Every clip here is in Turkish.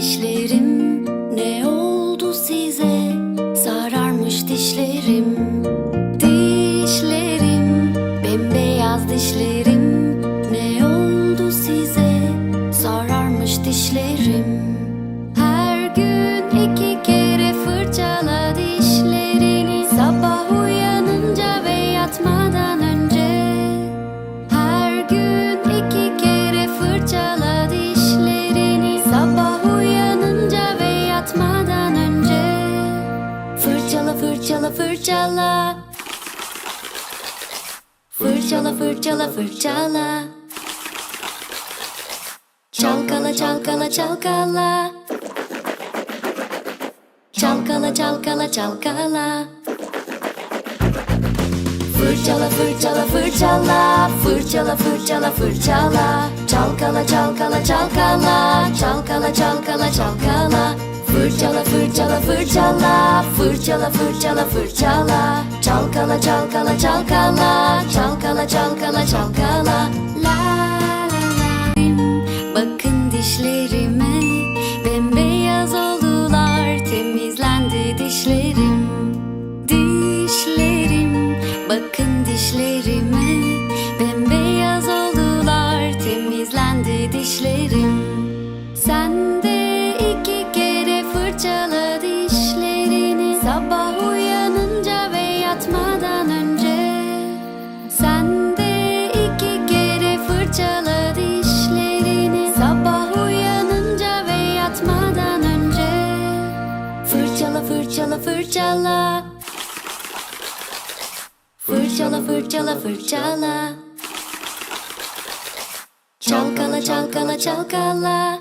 dişlerim. Ne oldu size? Sararmış dişlerim. Dişlerim bembeyaz dişlerim. Ne oldu size? Sararmış dişlerim. Her gün iki kez Fırçala fırçala fırçala. Fırçala fırçala fırçala. Çalkala çalkala çalkala. Çalkala çalkala çalkala. Fırçala fırçala fırçala. Fırçala fırçala fırçala. Çalkala çalkala çalkala. Çalkala çalkala Fırçala fırçala fırçala Fırçala fırçala. Fırçala Çalkala çalkala çalkala Çalkala çalkala çalkala Fırçala fırçala. Fırçala Fırçala fırçala. Çalkala çalkala çalkala.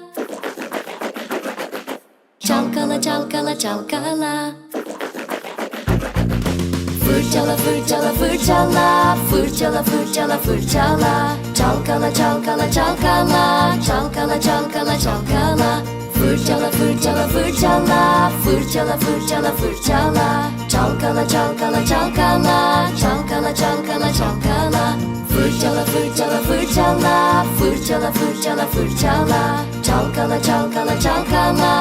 Çalkala çalkala çalkala. Fırçala fırçala fırçala. Fırçala fırçala fırçala. Çalkala çalkala çalkala. Çalkala çalkala çalkala. Fırçala fırçala fırçala Fırçala fırçala fırçala. Çalkala çalkala çalkala. Çalkala çalkala çalkala. Fırçala fırçala fırçala. Fırçala fırçala fırçala. Çalkala çalkala çalkala